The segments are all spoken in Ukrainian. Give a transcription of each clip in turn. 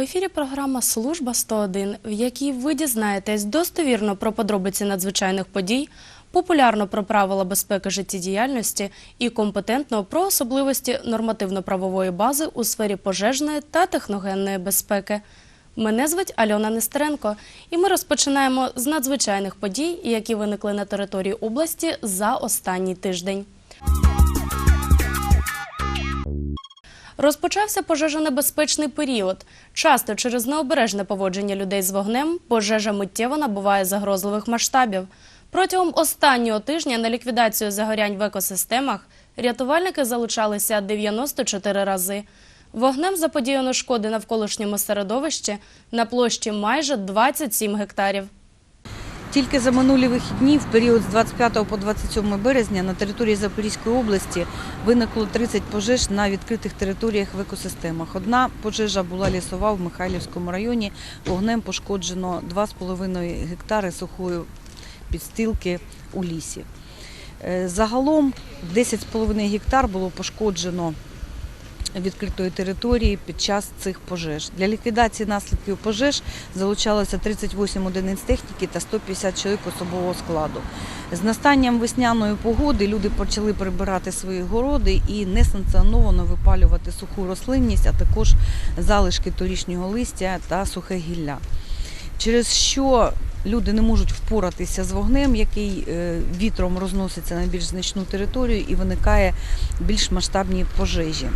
В ефірі програма Служба 101, в якій ви дізнаєтесь достовірно про подробиці надзвичайних подій, популярно про правила безпеки життєдіяльності і компетентно про особливості нормативно-правової бази у сфері пожежної та техногенної безпеки. Мене звуть Альона Нестеренко, і ми розпочинаємо з надзвичайних подій, які виникли на території області за останній тиждень. Розпочався пожежонебезпечний період. Часто через необережне поводження людей з вогнем пожежа миттєво набуває загрозливих масштабів. Протягом останнього тижня на ліквідацію загорянь в екосистемах рятувальники залучалися 94 рази. Вогнем заподіяно шкоди навколишньому середовищі на площі майже 27 гектарів. Тільки за минулі вихідні, в період з 25 по 27 березня, на території Запорізької області виникло 30 пожеж на відкритих територіях в екосистемах. Одна пожежа була лісова в Михайлівському районі. Вогнем пошкоджено 2,5 гектари сухої підстилки у лісі. Е, Загалом 10,5 гектар було пошкоджено відкритої території під час цих пожеж. Для ліквідації наслідків пожеж залучалося 38 одиниць техніки та 150 чоловік особового складу. З настанням весняної погоди люди почали прибирати свої городи і несанкціоновано випалювати суху рослинність, а також залишки торішнього листя та сухе гілля. Через що люди не можуть впоратися з вогнем, який е, вітром розноситься на більш значну територію і виникає більш масштабні пожежі.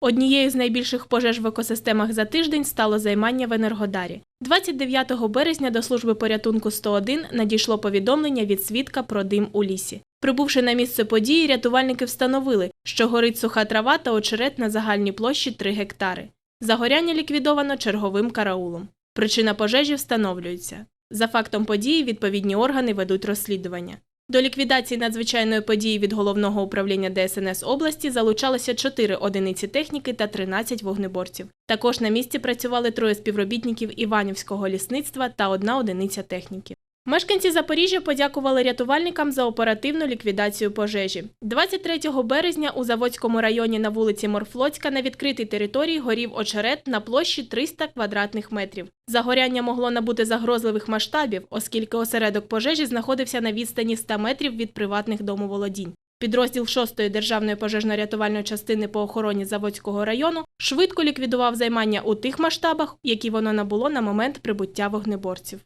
Однією з найбільших пожеж в екосистемах за тиждень стало займання в Енергодарі. 29 березня до служби порятунку 101 надійшло повідомлення від свідка про дим у лісі. Прибувши на місце події, рятувальники встановили, що горить суха трава та очерет на загальній площі 3 гектари. Загоряння ліквідовано черговим караулом. Причина пожежі встановлюється. За фактом події відповідні органи ведуть розслідування. До ліквідації надзвичайної події від головного управління ДСНС області залучалося 4 одиниці техніки та 13 вогнеборців. Також на місці працювали троє співробітників Іванівського лісництва та одна одиниця техніки. Мешканці Запоріжжя подякували рятувальникам за оперативну ліквідацію пожежі. 23 березня у Заводському районі на вулиці Морфлоцька на відкритій території горів очерет на площі 300 квадратних метрів. Загоряння могло набути загрозливих масштабів, оскільки осередок пожежі знаходився на відстані 100 метрів від приватних домоволодінь. Підрозділ 6-ї державної пожежно-рятувальної частини по охороні Заводського району швидко ліквідував займання у тих масштабах, які воно набуло на момент прибуття вогнеборців.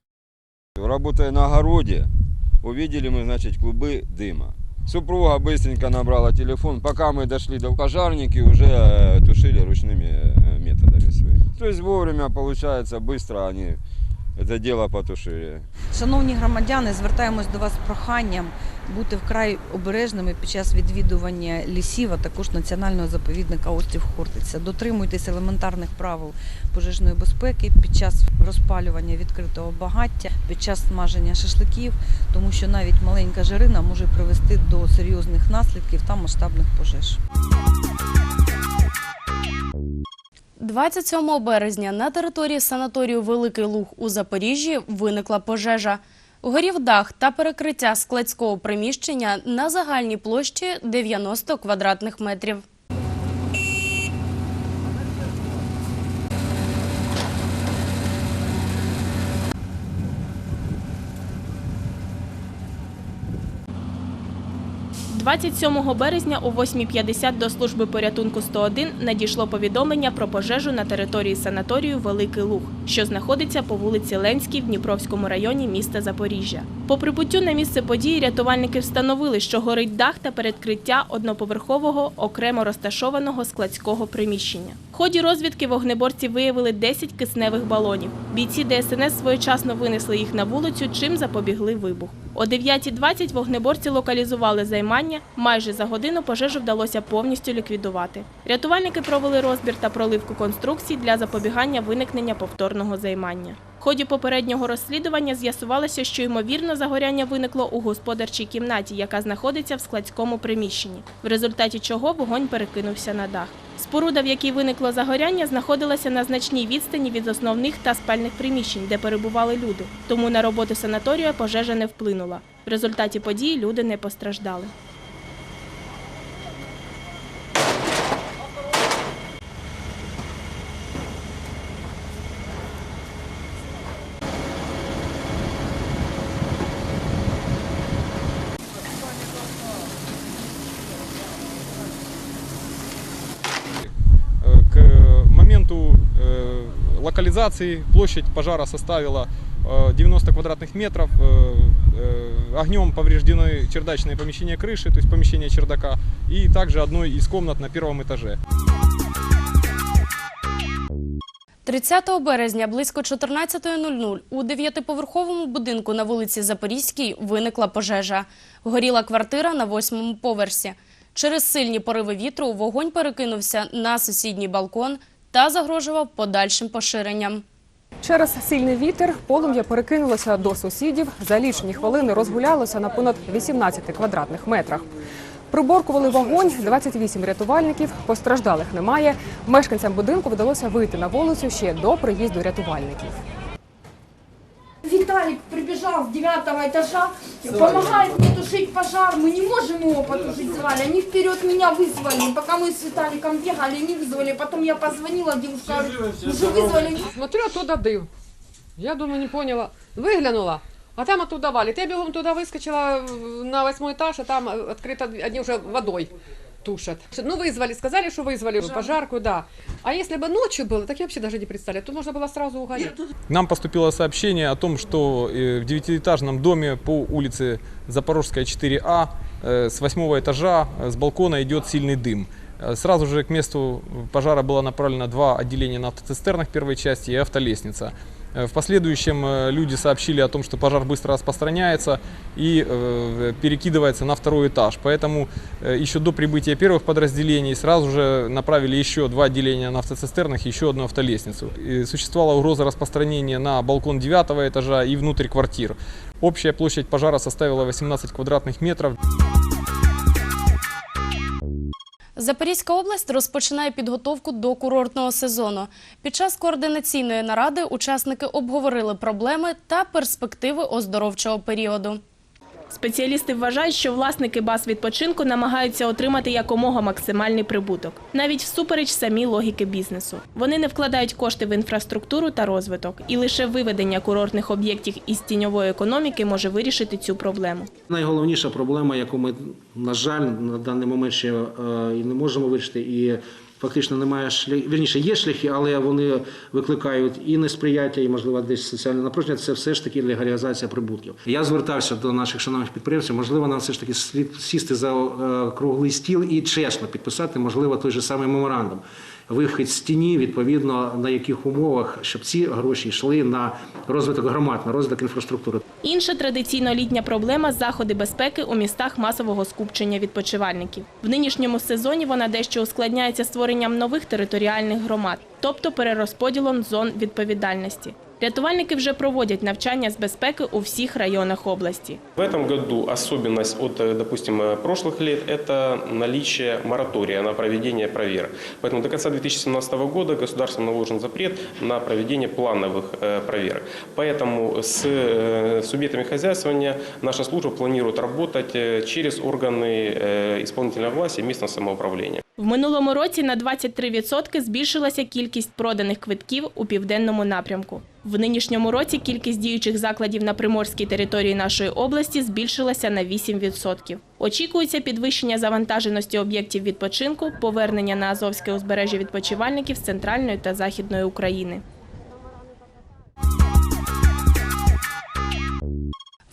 Работая на огороде, увидели мы, значит, клубы дыма. Супруга быстренько набрала телефон. Пока мы дошли до пожарники, уже э, тушили ручными э, методами своими. То есть вовремя, получается, быстро они это дело потушили. Шановні громадяни, звертаємось до вас з проханням бути вкрай обережними під час відвідування лісів, а також національного заповідника острів Хортиця. Дотримуйтесь елементарних правил пожежної безпеки під час розпалювання відкритого багаття, під час смаження шашликів, тому що навіть маленька жарина може привести до серйозних наслідків та масштабних пожеж. 27 березня на території санаторію Великий Луг у Запоріжжі виникла пожежа. Горів дах та перекриття складського приміщення на загальній площі 90 квадратних метрів. – 27 березня о 8.50 до служби порятунку 101 надійшло повідомлення про пожежу на території санаторію Великий Луг, що знаходиться по вулиці Ленській в Дніпровському районі міста Запоріжжя. По прибуттю на місце події рятувальники встановили, що горить дах та передкриття одноповерхового окремо розташованого складського приміщення. В ході розвідки вогнеборці виявили 10 кисневих балонів. Бійці ДСНС своєчасно винесли їх на вулицю, чим запобігли вибух. О 9.20 вогнеборці локалізували займання. Майже за годину пожежу вдалося повністю ліквідувати. Рятувальники провели розбір та проливку конструкцій для запобігання виникнення повторного займання. В ході попереднього розслідування з'ясувалося, що ймовірно загоряння виникло у господарчій кімнаті, яка знаходиться в складському приміщенні, в результаті чого вогонь перекинувся на дах. Споруда, в якій виникло загоряння, знаходилася на значній відстані від основних та спальних приміщень, де перебували люди. Тому на роботу санаторію пожежа не вплинула. В результаті події люди не постраждали. локализации площадь пожара составила э, 90 квадратных метров. Э, э, Огнем повреждены чердачные помещения крыши, то есть помещение чердака, и также одной из комнат на первом этаже. 30 березня близько 14.00 у дев'ятиповерховому будинку на вулиці Запорізькій виникла пожежа. Горіла квартира на восьмому поверсі. Через сильні пориви вітру вогонь перекинувся на сусідній балкон та загрожував подальшим поширенням. Через сильний вітер полум'я перекинулося до сусідів. За лічені хвилини розгулялося на понад 18 квадратних метрах. Приборкували вогонь 28 рятувальників. Постраждалих немає. Мешканцям будинку вдалося вийти на вулицю ще до приїзду рятувальників. Виталик прибежал с девятого этажа, помогает мне тушить пожар. Мы не можем его потушить, звали. Они вперед меня вызвали. Пока мы с Виталиком бегали, не вызвали. Потом я позвонила, девушка говорит, уже вызвали. Смотрю, оттуда дым. Я думаю, не поняла. Выглянула, а там оттуда валит. Я бегом туда выскочила э, на восьмой этаж, а там э, открыто, они уже водой тушат. Ну, вызвали, сказали, что вызвали пожарку, да. А если бы ночью было, так я вообще даже не представляю. Тут можно было сразу угодить. Нам поступило сообщение о том, что э, в девятиэтажном доме по улице Запорожская 4А э, с восьмого этажа э, с балкона идет сильный дым. Э, Сразу же к месту пожара было направлено два отделения на автоцистернах первой части и автолестница. Э, В последующем э, люди сообщили о том, что пожар быстро распространяется и э, перекидывается на второй этаж. Поэтому еще до прибытия первых подразделений сразу же направили еще два отделения на автоцистернах еще одну автолестницу. И существовала угроза распространения на балкон девятого этажа и внутрь квартир. Общая площадь пожара составила 18 квадратных метров. Запорізька область розпочинає підготовку до курортного сезону. Під час координаційної наради учасники обговорили проблеми та перспективи оздоровчого періоду. Спеціалісти вважають, що власники баз відпочинку намагаються отримати якомога максимальний прибуток, навіть всупереч самій логіки бізнесу. Вони не вкладають кошти в інфраструктуру та розвиток, і лише виведення курортних об'єктів із тіньової економіки може вирішити цю проблему. Найголовніша проблема, яку ми, на жаль, на даний момент ще е, і не можемо вирішити, і фактично немає шляхів, вірніше, є шляхи, але вони викликають і несприяття, і, можливо, десь соціальне напруження. Це все ж таки легалізація прибутків. Я звертався до наших шановних підприємців. Можливо, нам все ж таки слід сісти за е, круглий стіл і чесно підписати, можливо, той же самий меморандум. Вихід з тіні, відповідно на яких умовах, щоб ці гроші йшли на розвиток громад, на розвиток інфраструктури. Інша традиційно літня проблема заходи безпеки у містах масового скупчення відпочивальників. В нинішньому сезоні вона дещо ускладняється створенням нових територіальних громад, тобто перерозподілом зон відповідальності. Рятувальники вже проводять навчання з безпеки у всіх районах області. В этом году особенность от, э, допустим, э, прошлых лет – это наличие моратория на проведение проверок. Поэтому до конца 2017 года государством наложен запрет на проведение плановых э, проверок. Поэтому с э, субъектами хозяйствования наша служба планирует работать э, через органы э, исполнительной власти и местного самоуправления. В минулому році на 23% збільшилася кількість проданих квитків у південному напрямку. В нинішньому році кількість діючих закладів на приморській території нашої області збільшилася на 8%. Очікується підвищення завантаженості об'єктів відпочинку, повернення на Азовське узбережжя відпочивальників з центральної та західної України.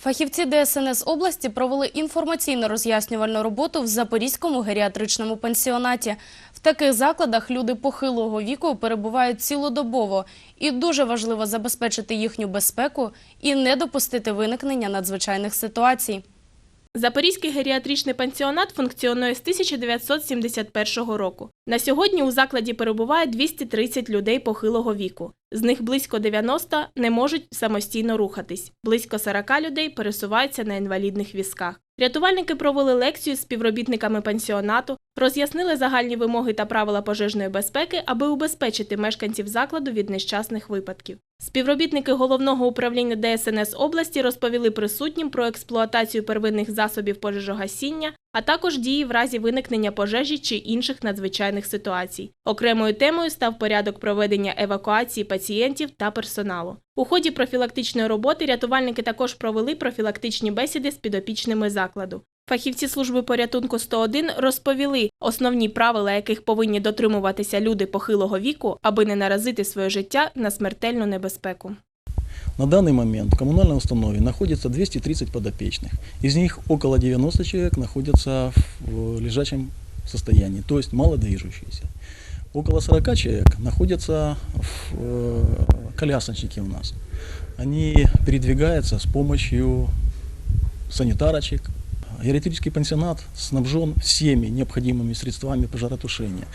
Фахівці ДСНС області провели інформаційно-роз'яснювальну роботу в Запорізькому геріатричному пансіонаті. В таких закладах люди похилого віку перебувають цілодобово, і дуже важливо забезпечити їхню безпеку і не допустити виникнення надзвичайних ситуацій. Запорізький геріатричний пансіонат функціонує з 1971 року. На сьогодні у закладі перебуває 230 людей похилого віку. З них близько 90 не можуть самостійно рухатись. Близько 40 людей пересуваються на інвалідних візках. Рятувальники провели лекцію з співробітниками пансіонату, роз'яснили загальні вимоги та правила пожежної безпеки, аби убезпечити мешканців закладу від нещасних випадків. Співробітники головного управління ДСНС області розповіли присутнім про експлуатацію первинних засобів пожежогасіння, а також дії в разі виникнення пожежі чи інших надзвичайних ситуацій. Окремою темою став порядок проведення евакуації пацієнтів та персоналу. У ході профілактичної роботи рятувальники також провели профілактичні бесіди з підопічними закладу. Фахівці служби порятунку 101 розповіли основні правила, яких повинні дотримуватися люди похилого віку, аби не наразити своє життя на смертельну небезпеку. На данный момент в коммунальной установе находится 230 подопечных. Из них около 90 человек находятся в лежачем состоянии, то есть малодвижущиеся. Около 40 человек находятся в э, колясочнике у нас. Они передвигаются с помощью санитарочек. Гериатрический пансионат снабжен всеми необходимыми средствами пожаротушения.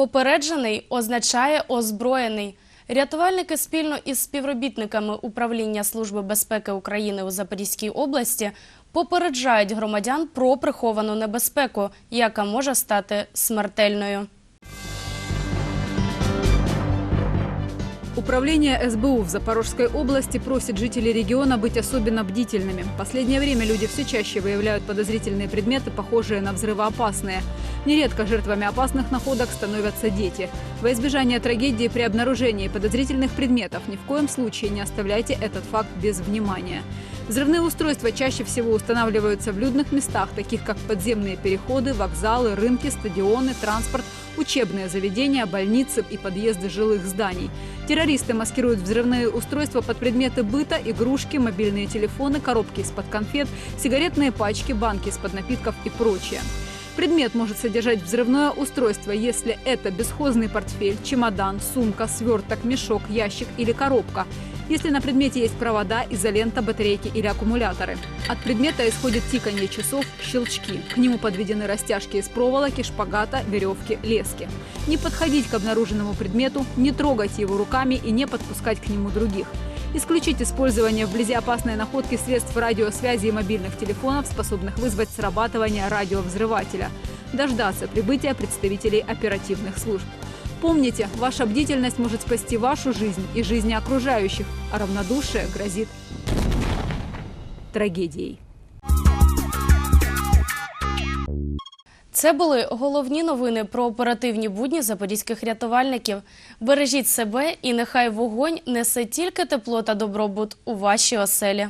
Попереджений означає озброєний. Рятувальники спільно із співробітниками управління Служби безпеки України у Запорізькій області попереджають громадян про приховану небезпеку, яка може стати смертельною. Управление СБУ в Запорожской области просит жителей региона быть особенно бдительными. В последнее время люди все чаще выявляют подозрительные предметы, похожие на взрывоопасные. Нередко жертвами опасных находок становятся дети. Во избежание трагедии при обнаружении подозрительных предметов ни в коем случае не оставляйте этот факт без внимания. Взрывные устройства чаще всего устанавливаются в людных местах, таких как подземные переходы, вокзалы, рынки, стадионы, транспорт, учебные заведения, больницы и подъезды жилых зданий. Террористы маскируют взрывные устройства под предметы быта, игрушки, мобильные телефоны, коробки из-под конфет, сигаретные пачки, банки из-под напитков и прочее. Предмет может содержать взрывное устройство, если это бесхозный портфель, чемодан, сумка, сверток, мешок, ящик или коробка. Если на предмете есть провода, изолента, батарейки или аккумуляторы. От предмета исходит тиканье часов, щелчки. К нему подведены растяжки из проволоки, шпагата, веревки, лески. Не подходить к обнаруженному предмету, не трогать его руками и не подпускать к нему других. Исключить использование вблизи опасной находки средств радиосвязи и мобильных телефонов, способных вызвать срабатывание радиовзрывателя. Дождаться прибытия представителей оперативных служб. Помните, ваша бдительность может спасти вашу жизнь и жизни окружающих, а равнодушие грозит трагедией. Це були головні новини про оперативні будні запорізьких рятувальників. Бережіть себе і нехай вогонь несе тільки тепло та добробут у ваші оселі.